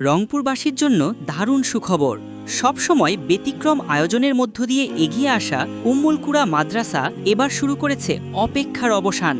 রংপুরবাসীর জন্য দারুণ সুখবর। সবসময় ব্যতিক্রম আয়োজনের মধ্য দিয়ে এগিয়ে আসা উম্মুলকুড়া মাদ্রাসা এবার শুরু করেছে অপেক্ষার অবসান।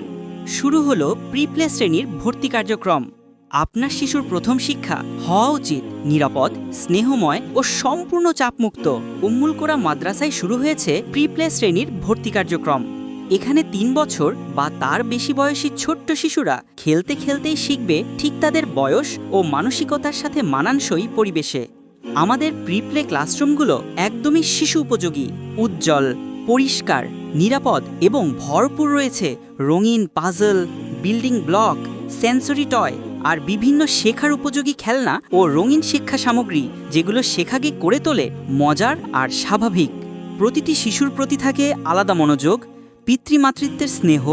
শুরু হল প্রিপ্লে শ্রেণির ভর্তি কার্যক্রম। আপনার শিশুর প্রথম শিক্ষা হওয়া উচিত, নিরাপদ, স্নেহময় ও সম্পূর্ণ চাপমুক্ত। উম্মুলকুড়া মাদ্রাসায় শুরু হয়েছে প্রিপ্লে শ্রেণির ভর্তি কার্যক্রম। এখানে তিন বছর বা তার বেশি বয়সী ছোট্ট শিশুরা খেলতে খেলতেই শিখবে ঠিক তাদের বয়স ও মানসিকতার সাথে মানানসই পরিবেশে। আমাদের প্রিপ্লে ক্লাসরুমগুলো একদমই শিশু উপযোগী, উজ্জ্বল, পরিষ্কার, নিরাপদ এবং ভরপুর রয়েছে। রঙিন puzzle building block sensory toy আর বিভিন্ন শেখার উপযোগী খেলনা ও রঙিন শিক্ষা সামগ্রী যেগুলো শেখাকে করে তোলে মজার আর স্বাভাবিক। প্রতিটি শিশুর প্রতি থাকে আলাদা মনোযোগ পিতৃমাতৃত্বের স্নেহ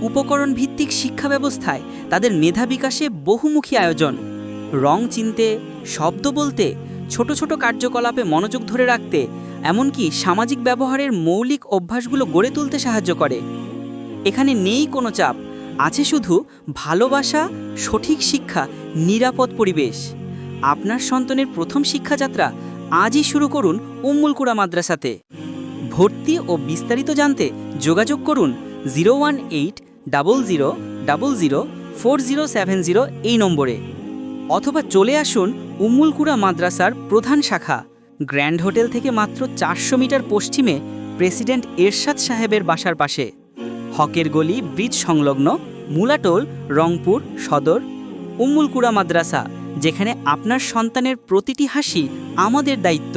উপকরণ ভিত্তিক শিক্ষা ব্যবস্থায় তাদের মেধা বিকাশে বহুমুখী আয়োজন। রং চিনতে, শব্দ বলতে, ছোট ছোট কার্যকলাপে মনোযোগ ধরে রাখতে, এমনকি সামাজিক ব্যবহারের মৌলিক অভ্যাসগুলো গড়ে তুলতে সাহায্য করে। এখানে নেই কোনো চাপ, আছে শুধু ভালোবাসা, সঠিক শিক্ষা, নিরাপদ পরিবেশ। আপনার সন্তানের প্রথম শিক্ষাযাত্রা আজই শুরু করুন উম্মুলকুড়া মাদ্রাসাতে। ভর্তি ও বিস্তারিত জানতে যোগাযোগ করুন zero one eight double zero double zero four zero seven zero এই নম্বরে। অথবা চলে আসুন উম্মুলকুড়া মাদ্রাসার প্রধান শাখা। গ্র্যান্ড হোটেল থেকে মাত্র চারশো মিটার পশ্চিমে প্রেসিডেন্ট এরশাদ সাহেবের বাসার পাশে। হকের গলি, ব্রিজ সংলগ্ন, মুলাটোল, রংপুর, সদর, উম্মুলকুড়া মাদ্রাসা, যেখানে আপনার সন্তানের প্রতিটি হাসি আমাদের দায়িত্ব।